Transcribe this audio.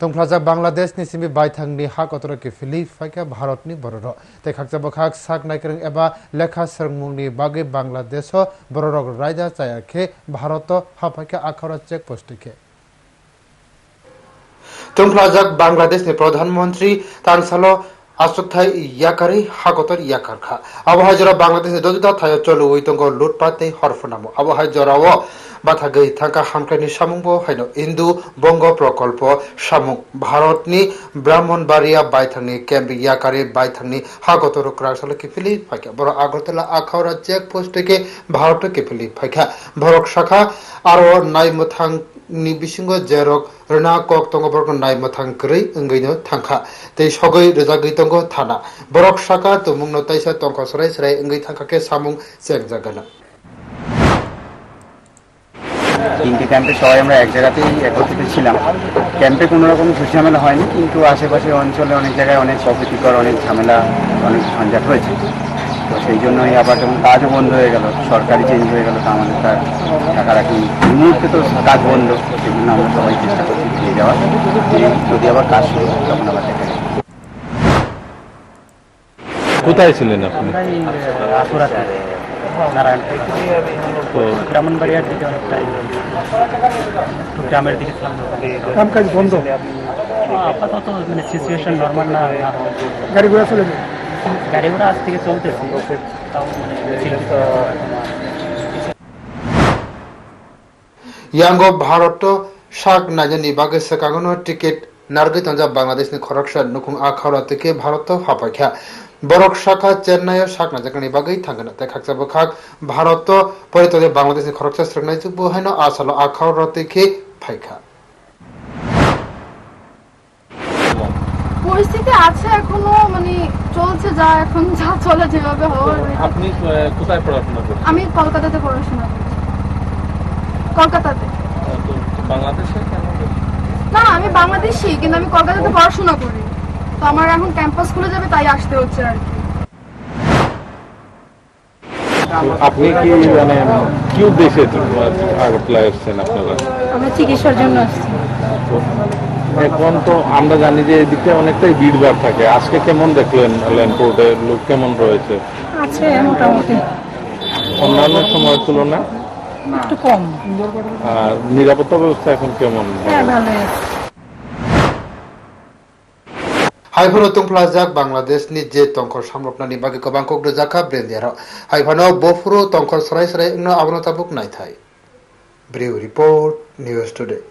baithangni ha kotoro ke fili faika bharatni bororo te khakja bakhak sak naikrang eba lekha serngmungni bagi bangladesh o bororok raida chayakhe bharat ha faika akhara check post ke তুংফ্লাজাক বাংলাদেশের প্রধানমন্ত্রী তানসালো আসুকথাই ইয়াকারি হাগতর ইয়াকারখা আবহাওয়া জরা বাংলাদেশের দজুদা থায় চলো ওইতঙ্গ লুটপাতে হরফনামো আবহাওয়া বাথা গৈ থাকা হামক্রাইনি সামুংবো হাইনো ইন্দু বঙ্গ প্রকল্প সামুং ভারতনি ব্রাহ্মণবাড়িয়া বাইথাংনি ক্যাম্প ইয়াকারি বাইথাংনি হাগতর ক্রাসলে কিফিলি ফাইকা বড় আগরতলা আখাউড়া চেক পোস্ট থেকে ভারত কিফিলি ফাইকা ভরক শাখা আরও নাইমথাং ni bisingo jerok rena kok tongo borok nai mathang krei enggeino thangkha tei sogoi rejagoi tongo thana borok saka tumung no taisa tongkho sarai sarai engei thangkha ke samung chek jagana তিনটে ক্যাম্পে সবাই আমরা এক জায়গাতেই একত্রিত ছিলাম। ক্যাম্পে কোনো রকম ঝামেলা হয়নি কিন্তু আশেপাশের অঞ্চলে অনেক জায়গায় অনেক অপ্রীতিকর অনেক ঝামেলা অনেক ঝঞ্ঝাট হয়েছে। তো সেই জন্যই আবার যখন কাজও বন্ধ হয়ে গেল সরকারি চেঞ্জ হয়ে গেল তো আমাদের তার টাকা রাখি এই মুহূর্তে তো কাজ বন্ধ সেই জন্য আমরা সবাই চেষ্টা করছি ফিরে যাওয়ার। যে যদি আবার কাজ শুরু হয়, তখন আবার দেখা কোথায় ছিলেন আপনি? নারায়ণপুর তো ব্রাহ্মণবাড়িয়ার দিকে অনেকটাই একটু গ্রামের দিকে কামকাজ বন্ধ? আপাতত মানে সিচুয়েশন নর্মাল না গাড়ি ঘোড়া চলে গাড়ি ঘোড়া আজ থেকে চলতেছে। তাও মানে shak najani bage sakagono ticket nargoi tanja bangladesh ni khoroksa nukung akhara থেকে ভারত হাপাখ্যা বরক শাখা চেন্নাই শাক নাজাকানি বাগৈ থাঙ্গনা তে খাকসা বখাক ভারত পরিতদে বাংলাদেশ খরকসা স্রগনাই জুবু হাইনো আসালো আখাওরা থেকে ফাইখা। পরিস্থিতি আছে এখনও মানে চলছে যা এখন যা চলে যেভাবে হওয়ার আপনি কোথায় পড়াশোনা করছেন? আমি কলকাতাতে পড়াশোনা করি কলকাতাতে। বাংলাদেশে কেন? না আমি বাংলাদেশি কিন্তু আমি কলকাতাতে পড়াশোনা করি। তো আমার এখন ক্যাম্পাস খুলে যাবে তাই আসতে হচ্ছে আর কি। আপনি কি মানে কি উদ্দেশ্যে আগরতলা এসছেন আপনারা? আমরা চিকিৎসার জন্য আসছি। এখন তো আমরা জানি যে এদিকে অনেকটাই ভিড় ভাড় থাকে। আজকে কেমন দেখলেন ল্যান্ডপোর্টে লোক কেমন রয়েছে? আছে মোটামুটি। অন্যান্য সময়ের তুলনায়? একটু কম। আর নিরাপত্তা ব্যবস্থা এখন কেমন? হাইফানো তুংপ্লাজাক Bangladesh je tongkhor samroknani bagi kobang kok dojaka brendiaro haifano bofuro tongkhor sarai sarai no abono tabuk nai thai Brew Report News Today